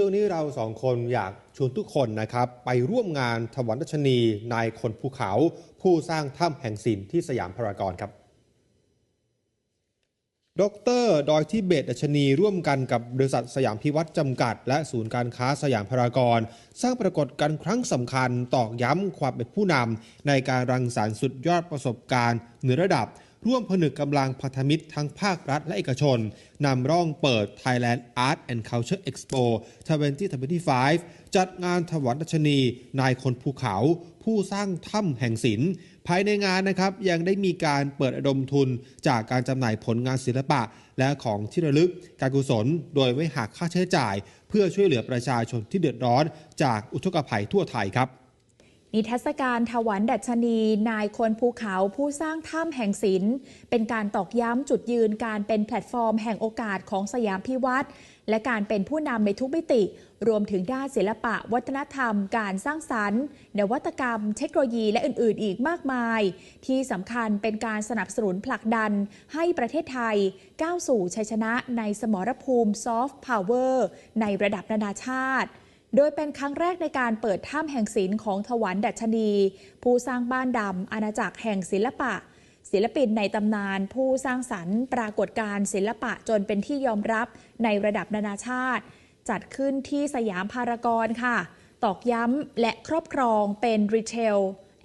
ช่วงนี้เราสองคนอยากชวนทุกคนนะครับ ไปร่วมงานถวันดัชนีนายคนภูเขา ผู้สร้างถ้ำแห่งศิลป์ที่สยามพารากอนครับ ดร ดอยทิเบตดัชนีร่วมกันกับบริษัทสยามพิวัตรจำกัด และศูนย์การค้าสยามพารากอนสร้างปรากฏการณ์ครั้งสำคัญตอกย้ำความเป็นผู้นำในการรังสรรค์สุดยอดประสบการณ์เหนือระดับ ร่วมผนึกกำลังพันธมิตรทั้งภาครัฐและเอกชน นำร่องเปิด Thailand Art and Culture Expo 2025 จัดงานถวันดัชนี นายคนภูเขา ผู้สร้างถ้ำแห่งศิลป์ภายในงานนะครับยังได้มีการเปิดระดมทุนจากการจำหน่ายผลงานศิลปะ และของที่ระลึกการกุศล โดยไม่หักค่าใช้จ่าย เพื่อช่วยเหลือประชาชนที่เดือดร้อนจากอุทกภัยทั่วไทยครับ นิทรรศการถวันดัชนี นายคนภูเขาผู้สร้างถ้ำแห่งศิลป์เป็นการตอกย้ำจุดยืนการเป็นแพลตฟอร์มแห่งโอกาสของสยามพิวัตรและการเป็นผู้นำในทุกมิติ รวมถึงด้านศิลปะ วัฒนธรรม การสร้างสรรค์ นวัตกรรม เทคโนโลยีและอื่น ๆ อีกมากมาย ที่สำคัญเป็นการสนับสนุนผลักดัน ให้ประเทศไทย ก้าวสู่ชัยชนะในสมรภูมิซอฟต์พาวเวอร์ในระดับนานาชาติ โดยเป็นครั้งแรกในการเปิดถ้ำแห่งศิลป์ของถวันดัชนี ผู้สร้างบ้านดำอาณาจักรแห่งศิลปะ ศิลปินในตำนาน ผู้สร้างสรรค์ปรากฏการศิลปะจนเป็นที่ยอมรับในระดับนานาชาติ จัดขึ้นที่สยามพารากอนค่ะ ตอกย้ำและครอบครองเป็น Retail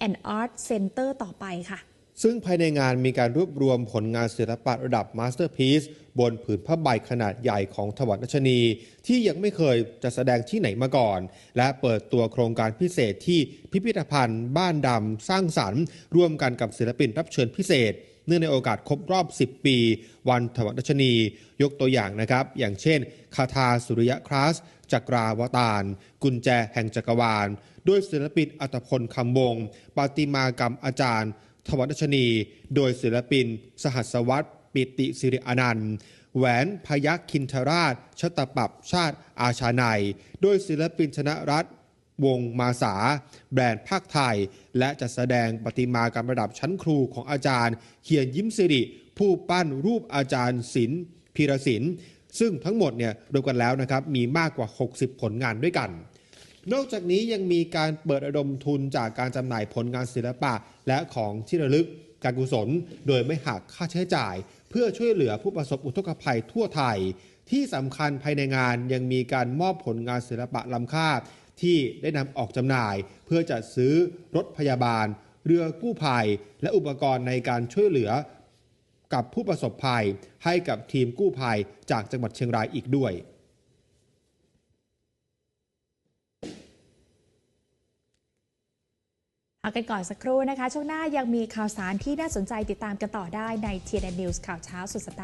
and Art Center ต่อไปค่ะ ซึ่งภายในงานมีการรวบรวมผลงานศิลปะระดับมาสเตอร์พีซบนผืนผ้าใบขนาดใหญ่ของถวันดัชนี ที่ยังไม่เคยจะแสดงที่ไหนมาก่อน และเปิดตัวโครงการพิเศษที่พิพิธภัณฑ์ บ้านดำสร้างสรรค์ ร่วมกันกับศิลปินรับเชิญพิเศษ เนื่องในโอกาสครบรอบ 10 ปี วันถวันดัชนี ยกตัวอย่างนะครับ อย่างเช่น คาถาสุริยะคลาสจักราวตาร กุญแจแห่งจักรวาล ด้วยศิลปินอัตพลคำวงศ์ปาติมากรรมอาจารย์ ถวัดัชนี โดยศิลปิน สหัสวัตรปิติสิริอนันต์แหวนพยัคฆ์คินทราชชตปับชาติอาชาในโดยศิลปินชนะรัฐวงมาสา แบรนด์ภาคไทย และจัดแสดงประติมากรรมระดับชั้นครูของอาจารย์เขียนยิ้มสิริ ผู้ปั้นรูปอาจารย์ศิลป์พีรศิลป์ซึ่งทั้งหมดเนี่ยรวมกันแล้วนะครับมีมากกว่า 60 ผลงานด้วยกัน นอกจากนี้ยังมีการเปิดระดมทุนจากการจำหน่ายผลงานศิลปะ และของที่ระลึกการกุศล โดยไม่หักค่าใช้จ่าย เพื่อช่วยเหลือผู้ประสบอุทกภัยทั่วไทย ที่สำคัญภายในงานยังมีการมอบผลงานศิลปะล้ำค่า ที่ได้นำออกจำหน่าย เพื่อจัดซื้อรถพยาบาล เรือกู้ภัย และอุปกรณ์ในการช่วยเหลือ กับผู้ประสบภัย ให้กับทีมกู้ภัยจากจังหวัดเชียงรายอีกด้วย พักกันก่อนสักครู่นะคะ ช่วงหน้ายังมีข่าวสารที่น่าสนใจติดตามกันต่อได้ใน TNN News ข่าวเช้าสุดสัปดาห์